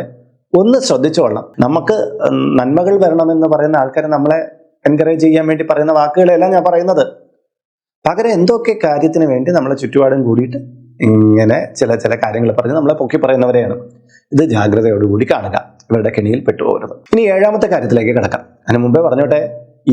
ഒന്ന് ശ്രദ്ധിച്ചോളണം. നമുക്ക് നന്മകൾ വരണമെന്ന് പറയുന്ന ആൾക്കാരെ നമ്മളെ എൻകറേജ് ചെയ്യാൻ വേണ്ടി പറയുന്ന വാക്കുകളെല്ലാം ഞാൻ പറയുന്നത്. പകരം എന്തൊക്കെ കാര്യത്തിന് വേണ്ടി നമ്മളെ ചുറ്റുപാടും കൂടിയിട്ട് ഇങ്ങനെ ചില ചില കാര്യങ്ങൾ പറഞ്ഞ് നമ്മളെ പൊക്കി പറയുന്നവരെയാണ്. ഇത് ജാഗ്രതയോടുകൂടി കാണുക. ഇവരുടെ കെണിയിൽ പെട്ടുപോകരുത്. ഇനി ഏഴാമത്തെ കാര്യത്തിലേക്ക് കിടക്കാം. അതിന് മുമ്പേ പറഞ്ഞോട്ടെ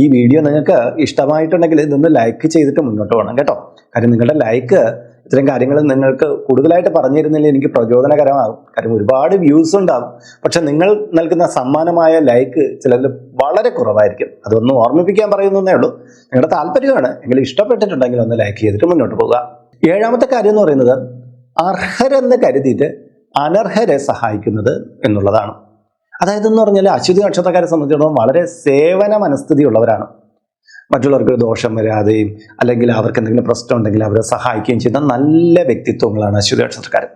ഈ വീഡിയോ നിങ്ങൾക്ക് ഇഷ്ടമായിട്ടുണ്ടെങ്കിൽ ഇതൊന്ന് ലൈക്ക് ചെയ്തിട്ട് മുന്നോട്ട് പോകണം കേട്ടോ. കാര്യം നിങ്ങളുടെ ലൈക്ക് ഇത്തരം കാര്യങ്ങൾ നിങ്ങൾക്ക് കൂടുതലായിട്ട് പറഞ്ഞിരുന്നില്ല? എനിക്ക് പ്രചോദനകരമാകും. കാര്യം ഒരുപാട് വ്യൂസ് ഉണ്ടാകും. പക്ഷെ നിങ്ങൾ നൽകുന്ന സമ്മാനമായ ലൈക്ക് ചിലതിൽ വളരെ കുറവായിരിക്കും. അതൊന്നും ഓർമ്മിപ്പിക്കാൻ പറയുന്നതേ ഉള്ളൂ. നിങ്ങളുടെ താല്പര്യമാണ്. എങ്കിലും ഇഷ്ടപ്പെട്ടിട്ടുണ്ടെങ്കിൽ ഒന്ന് ലൈക്ക് ചെയ്തിട്ട് മുന്നോട്ട് പോകുക ഏഴാമത്തെ കാര്യം എന്ന് പറയുന്നത് അർഹരെന്ന് കരുതിയിട്ട് അനർഹരെ സഹായിക്കുന്നത് എന്നുള്ളതാണ്. അതായത് എന്ന് പറഞ്ഞാൽ അശ്വതി നക്ഷത്രക്കാരെ സംബന്ധിച്ചിടത്തോളം വളരെ സേവന മനസ്ഥിതി ഉള്ളവരാണ് മറ്റുള്ളവർക്ക് ദോഷം വരാതെയും അല്ലെങ്കിൽ അവർക്ക് എന്തെങ്കിലും പ്രശ്നം ഉണ്ടെങ്കിൽ അവരെ സഹായിക്കുകയും ചെയ്യുന്ന നല്ല വ്യക്തിത്വങ്ങളാണ് അശ്വതി നക്ഷത്രക്കാർ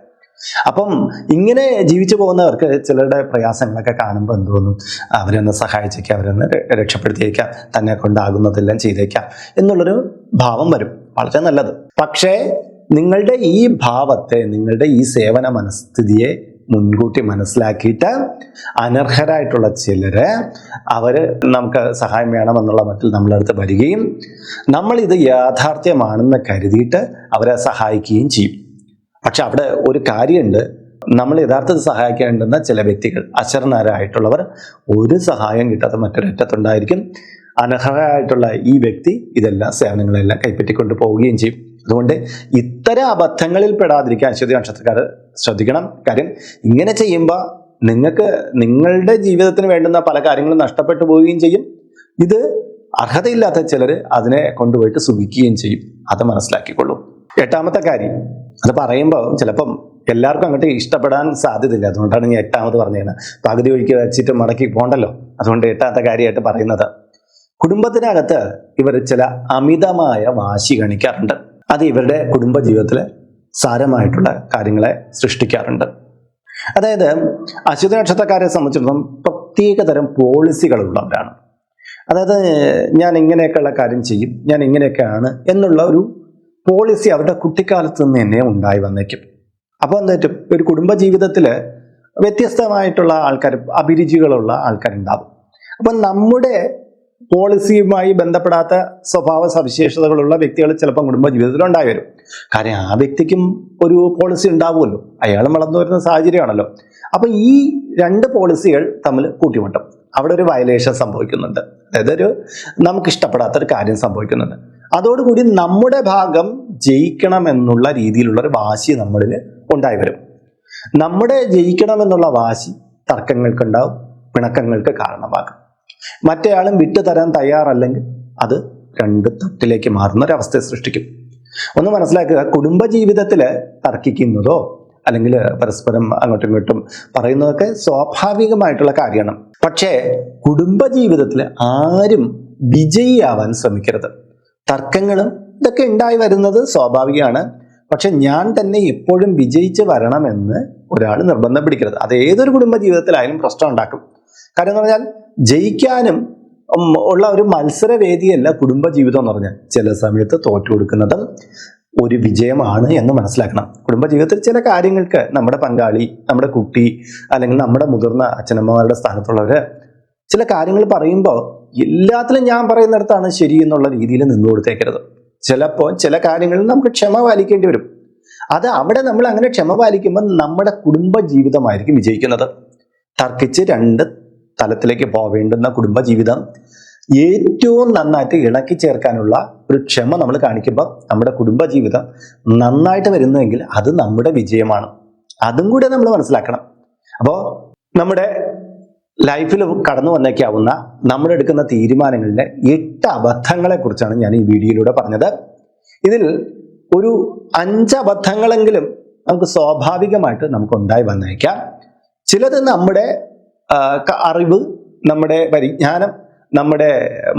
അപ്പം ഇങ്ങനെ ജീവിച്ചു പോകുന്നവർക്ക് ചിലരുടെ പ്രയാസങ്ങളൊക്കെ കാണുമ്പോൾ എന്ത് തോന്നും? അവരൊന്ന് സഹായിച്ചേക്കാം അവരൊന്ന് രക്ഷപ്പെടുത്തിയേക്കാം തന്നെ കൊണ്ടാകുന്നതെല്ലാം ചെയ്തേക്കാം എന്നുള്ളൊരു ഭാവം വരും. വളരെ നല്ലത്. പക്ഷേ നിങ്ങളുടെ ഈ ഭാവത്തെ നിങ്ങളുടെ ഈ സേവന മനസ്ഥിതിയെ മുൻകൂട്ടി മനസ്സിലാക്കിയിട്ട് അനർഹരായിട്ടുള്ള ചിലർ അവർ നമുക്ക് സഹായം വേണമെന്നുള്ള മട്ടിൽ നമ്മളടുത്ത് വരികയും നമ്മളിത് യാഥാർത്ഥ്യമാണെന്ന് കരുതിയിട്ട് അവരെ സഹായിക്കുകയും ചെയ്യും. പക്ഷെ അവിടെ ഒരു കാര്യമുണ്ട്. നമ്മൾ യഥാർത്ഥത്തിൽ സഹായിക്കേണ്ടുന്ന ചില വ്യക്തികൾ അശരണരായിട്ടുള്ളവർ ഒരു സഹായം കിട്ടാത്ത മറ്റൊരറ്റത്തുണ്ടായിരിക്കും അനർഹരായിട്ടുള്ള ഈ വ്യക്തി ഇതെല്ലാം സേവനങ്ങളെല്ലാം കൈപ്പറ്റിക്കൊണ്ട് പോവുകയും ചെയ്യും. അതുകൊണ്ട് ഇത്തരം അബദ്ധങ്ങളിൽ പെടാതിരിക്കാൻ അശ്വതി നക്ഷത്രക്കാർ ശ്രദ്ധിക്കണം. കാര്യം ഇങ്ങനെ ചെയ്യുമ്പോൾ നിങ്ങൾക്ക് നിങ്ങളുടെ ജീവിതത്തിന് വേണ്ടുന്ന പല കാര്യങ്ങളും നഷ്ടപ്പെട്ടു പോവുകയും ചെയ്യും. ഇത് അർഹതയില്ലാത്ത ചിലർ അതിനെ കൊണ്ടുപോയിട്ട് സുഖിക്കുകയും ചെയ്യും. അത് മനസ്സിലാക്കിക്കൊള്ളൂ. എട്ടാമത്തെ കാര്യം അത് പറയുമ്പോൾ ചിലപ്പം എല്ലാവർക്കും അങ്ങോട്ട് ഇഷ്ടപ്പെടാൻ സാധ്യതയില്ല. അതുകൊണ്ടാണ് ഞാൻ എട്ടാമത് പറഞ്ഞത്. പകുതി ഒഴിക്ക് വെച്ചിട്ട് മടക്കി പോകണ്ടല്ലോ അതുകൊണ്ട് എട്ടാമത്തെ കാര്യമായിട്ട് പറയുന്നത്. കുടുംബത്തിനകത്ത് ഇവർ ചില അമിതമായ വാശി കാണിക്കാറുണ്ട്. അത് ഇവരുടെ കുടുംബ ജീവിതത്തിലെ സാരമായിട്ടുള്ള കാര്യങ്ങളെ സൃഷ്ടിക്കാറുണ്ട്. അതായത് അശ്വതി നക്ഷത്രക്കാരെ സംബന്ധിച്ചിടത്തോളം തരം പോളിസികളുള്ളവരാണ് അതായത് ഞാൻ ഇങ്ങനെയൊക്കെയുള്ള കാര്യം ചെയ്യും ഞാൻ ഇങ്ങനെയൊക്കെയാണ് എന്നുള്ള ഒരു പോളിസി അവരുടെ കുട്ടിക്കാലത്ത് നിന്ന് തന്നെ ഉണ്ടായി വന്നേക്കും. അപ്പോൾ എന്താ ഒരു കുടുംബ ജീവിതത്തിൽ വ്യത്യസ്തമായിട്ടുള്ള ആൾക്കാർ അഭിരുചികളുള്ള ആൾക്കാരുണ്ടാവും. അപ്പം നമ്മുടെ പോളിസിയുമായി ബന്ധപ്പെടാത്ത സ്വഭാവ സവിശേഷതകളുള്ള വ്യക്തികൾ ചിലപ്പോൾ കുടുംബ ജീവിതത്തിൽ ഉണ്ടായി വരും. കാര്യം ആ വ്യക്തിക്കും ഒരു പോളിസി ഉണ്ടാവുമല്ലോ. അയാളും വളർന്നു വരുന്ന സാഹചര്യമാണല്ലോ. അപ്പൊ ഈ രണ്ട് പോളിസികൾ തമ്മിൽ കൂട്ടിമുട്ടും. അവിടെ ഒരു വയലേഷൻ സംഭവിക്കുന്നുണ്ട്. അതായത് ഒരു നമുക്ക് ഇഷ്ടപ്പെടാത്ത ഒരു കാര്യം സംഭവിക്കുന്നുണ്ട്. അതോടുകൂടി നമ്മുടെ ഭാഗം ജയിക്കണമെന്നുള്ള രീതിയിലുള്ള ഒരു വാശി നമ്മളിൽ ഉണ്ടായി വരും. നമ്മുടെ ജയിക്കണമെന്നുള്ള വാശി തർക്കങ്ങൾക്കുണ്ടാവും പിണക്കങ്ങൾക്ക് കാരണമാകും. മറ്റേയാളും വിട്ടുതരാൻ തയ്യാറല്ലെങ്കിൽ അത് രണ്ട് തട്ടിലേക്ക് മാറുന്ന ഒരവസ്ഥയെ സൃഷ്ടിക്കും. ഒന്ന് മനസ്സിലാക്കുക കുടുംബജീവിതത്തിൽ തർക്കിക്കുന്നതോ അല്ലെങ്കിൽ പരസ്പരം അങ്ങോട്ടും ഇങ്ങോട്ടും പറയുന്നതൊക്കെ സ്വാഭാവികമായിട്ടുള്ള കാര്യമാണ്. പക്ഷേ കുടുംബജീവിതത്തിൽ ആരും വിജയിയാവാൻ ശ്രമിക്കരുത്. തർക്കങ്ങളും ഇതൊക്കെ ഉണ്ടായി വരുന്നത് സ്വാഭാവികമാണ്. പക്ഷെ ഞാൻ തന്നെ എപ്പോഴും വിജയിച്ച് വരണമെന്ന് ഒരാൾ നിർബന്ധം പിടിക്കരുത്. അത് ഏതൊരു കുടുംബ ജീവിതത്തിലായാലും പ്രശ്നം ഉണ്ടാക്കും. കാര്യം എന്ന് പറഞ്ഞാൽ ജയിക്കാനും ഉള്ള ഒരു മത്സരവേദിയല്ല കുടുംബ ജീവിതം എന്ന് പറഞ്ഞാൽ. ചില സമയത്ത് തോറ്റു കൊടുക്കുന്നതും ഒരു വിജയമാണ് എന്ന് മനസ്സിലാക്കണം. കുടുംബ ജീവിതത്തിൽ ചില കാര്യങ്ങൾക്ക് നമ്മുടെ പങ്കാളി നമ്മുടെ കുട്ടി അല്ലെങ്കിൽ നമ്മുടെ മുതിർന്ന അച്ഛനമ്മമാരുടെ സ്ഥാനത്തുള്ളവർ ചില കാര്യങ്ങൾ പറയുമ്പോൾ എല്ലാത്തിലും ഞാൻ പറയുന്നിടത്താണ് ശരി എന്നുള്ള രീതിയിൽ നിന്നു കൊടുത്തേക്കരുത്. ചിലപ്പോൾ ചില കാര്യങ്ങളിൽ നമുക്ക് ക്ഷമ പാലിക്കേണ്ടി വരും. അത് അവിടെ നമ്മൾ അങ്ങനെ ക്ഷമ പാലിക്കുമ്പോൾ നമ്മുടെ കുടുംബ ജീവിതമായിരിക്കും വിജയിക്കുന്നത്. തർക്കിച്ച് രണ്ട് തലത്തിലേക്ക് പോവേണ്ടുന്ന കുടുംബജീവിതം ഏറ്റവും നന്നായിട്ട് ഇണക്കി ചേർക്കാനുള്ള ഒരു ക്ഷമ നമ്മൾ കാണിക്കുമ്പോൾ നമ്മുടെ കുടുംബജീവിതം നന്നായിട്ട് വരുന്നുവെങ്കിൽ അത് നമ്മുടെ വിജയമാണ്. അതും കൂടെ നമ്മൾ മനസ്സിലാക്കണം. അപ്പോൾ നമ്മുടെ ലൈഫിൽ കടന്നു വന്നേക്കാവുന്ന നമ്മൾ എടുക്കുന്ന തീരുമാനങ്ങളിലെ എട്ട് അബദ്ധങ്ങളെ കുറിച്ചാണ് ഞാൻ ഈ വീഡിയോയിലൂടെ പറഞ്ഞത്. ഇതിൽ ഒരു അഞ്ച് അബദ്ധങ്ങളെങ്കിലും നമുക്ക് സ്വാഭാവികമായിട്ട് നമുക്ക് ഉണ്ടായി വന്നേക്കാം. ചിലത് നമ്മുടെ അറിവ് നമ്മുടെ പരിജ്ഞാനം നമ്മുടെ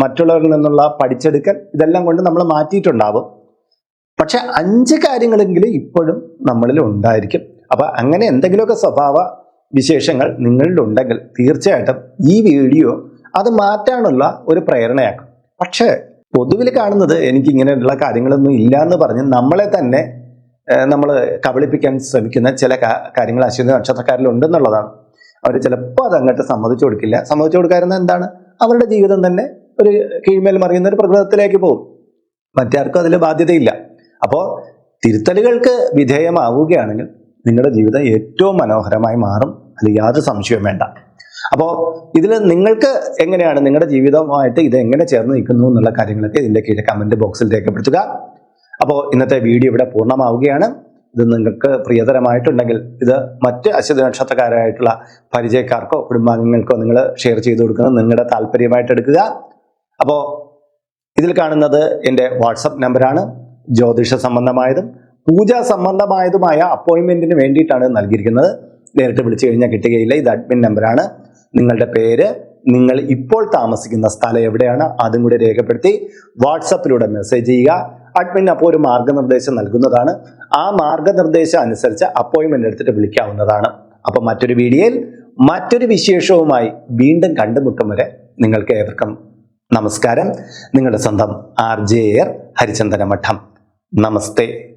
മറ്റുള്ളവരിൽ നിന്നുള്ള പഠിച്ചെടുക്കൽ ഇതെല്ലാം കൊണ്ട് നമ്മൾ മാറ്റിയിട്ടുണ്ടാവും. പക്ഷെ അഞ്ച് കാര്യങ്ങളെങ്കിലും ഇപ്പോഴും നമ്മളിൽ ഉണ്ടായിരിക്കും. അപ്പൊ അങ്ങനെ എന്തെങ്കിലുമൊക്കെ സ്വഭാവ വിശേഷങ്ങൾ നിങ്ങളിൽ ഉണ്ടെങ്കിൽ തീർച്ചയായിട്ടും ഈ വീഡിയോ അത് മാറ്റാനുള്ള ഒരു പ്രേരണയാക്കും. പക്ഷേ പൊതുവിൽ കാണുന്നത് എനിക്ക് ഇങ്ങനെയുള്ള കാര്യങ്ങളൊന്നും ഇല്ല എന്ന് പറഞ്ഞ് നമ്മളെ തന്നെ നമ്മൾ കബളിപ്പിക്കാൻ ശ്രമിക്കുന്ന ചില കാര്യങ്ങൾ അശ്വതി നക്ഷത്രക്കാരിൽ ഉണ്ടെന്നുള്ളതാണ്. അവർ ചിലപ്പോൾ അത് അങ്ങോട്ട് സമ്മതിച്ചു കൊടുക്കില്ല. സമ്മതിച്ചു കൊടുക്കാറുന്ന എന്താണ്? അവരുടെ ജീവിതം തന്നെ ഒരു കീഴ്മേൽ മറിയുന്ന ഒരു പ്രകൃതത്തിലേക്ക് പോകും. മറ്റാർക്കും അതിൽ ബാധ്യതയില്ല. അപ്പോൾ തിരുത്തലുകൾക്ക് വിധേയമാവുകയാണെങ്കിൽ നിങ്ങളുടെ ജീവിതം ഏറ്റവും മനോഹരമായി മാറും. അതിൽ യാതൊരു സംശയവും വേണ്ട. അപ്പോൾ ഇതിൽ നിങ്ങൾക്ക് എങ്ങനെയാണ് നിങ്ങളുടെ ജീവിതവുമായിട്ട് ഇത് എങ്ങനെ ചേർന്ന് നിൽക്കുന്നു എന്നുള്ള കാര്യങ്ങളൊക്കെ ഇതിന്റെ കീഴിൽ കമന്റ് ബോക്സിൽ രേഖപ്പെടുത്തുക. അപ്പോൾ ഇന്നത്തെ വീഡിയോ ഇവിടെ പൂർണമാവുകയാണ്. ഇത് നിങ്ങൾക്ക് പ്രിയതരമായിട്ടുണ്ടെങ്കിൽ ഇത് മറ്റ് അശ്വതി നക്ഷത്രക്കാരായിട്ടുള്ള പരിചയക്കാർക്കോ കുടുംബാംഗങ്ങൾക്കോ നിങ്ങൾ ഷെയർ ചെയ്ത് കൊടുക്കുന്നത് നിങ്ങളുടെ താല്പര്യമായിട്ട് എടുക്കുക. അപ്പോൾ ഇതിൽ കാണുന്നത് എന്റെ വാട്സപ്പ് നമ്പറാണ്. ജ്യോതിഷ സംബന്ധമായതും പൂജാ സംബന്ധമായതുമായ അപ്പോയിൻമെന്റിന് വേണ്ടിയിട്ടാണ് നൽകിയിരിക്കുന്നത്. നേരിട്ട് വിളിച്ചു കഴിഞ്ഞാൽ കിട്ടുകയില്ല. ഇത് അഡ്മിൻ നമ്പറാണ്. നിങ്ങളുടെ പേര് നിങ്ങൾ ഇപ്പോൾ താമസിക്കുന്ന സ്ഥലം എവിടെയാണ്? അതും കൂടി രേഖപ്പെടുത്തി വാട്സപ്പിലൂടെ മെസ്സേജ് ചെയ്യുക. അഡ്മിൻ അപ്പോൾ ഒരു മാർഗനിർദ്ദേശം നൽകുന്നതാണ്. ആ മാർഗനിർദ്ദേശം അനുസരിച്ച് അപ്പോയിൻമെന്റ് എടുത്തിട്ട് വിളിക്കാവുന്നതാണ്. അപ്പൊ മറ്റൊരു വീഡിയോയിൽ മറ്റൊരു വിശേഷവുമായി വീണ്ടും കണ്ടുമുട്ടും വരെ നിങ്ങൾക്ക് ഏവർക്കും നമസ്കാരം. നിങ്ങളുടെ സ്വന്തം ആർ ജെ എയർ ഹരിചന്ദന മഠം നമസ്തേ.